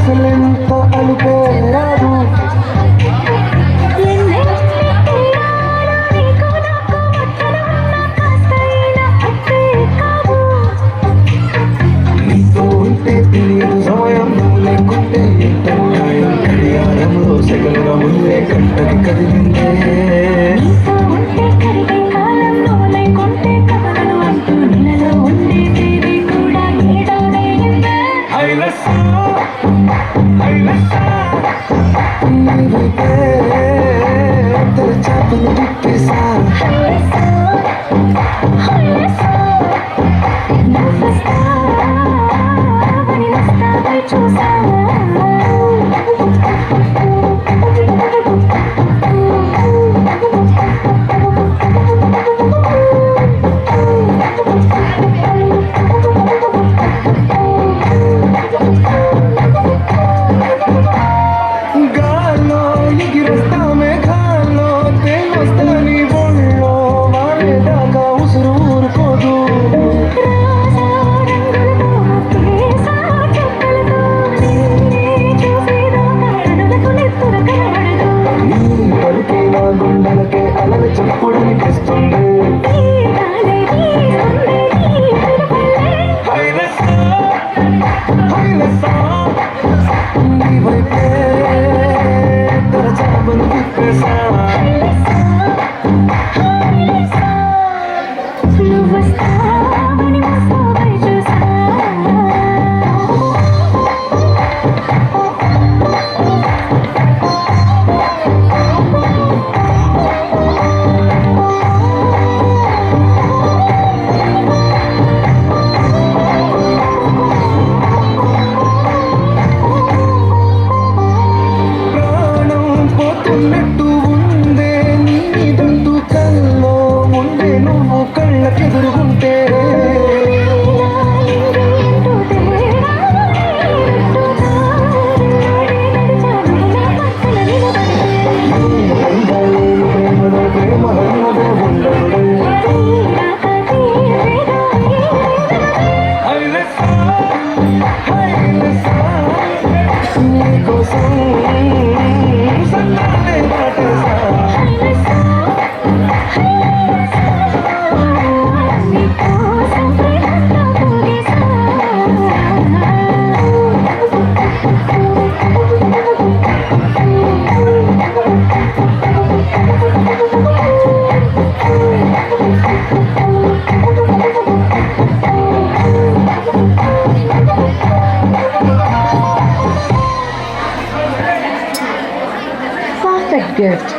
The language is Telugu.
అసలెంత అలుపే? రాదు లేకుంటే ఎంత గడియారంలో సగలగా ఉండే కంటకి కదిలి. Stop. Yes. gift.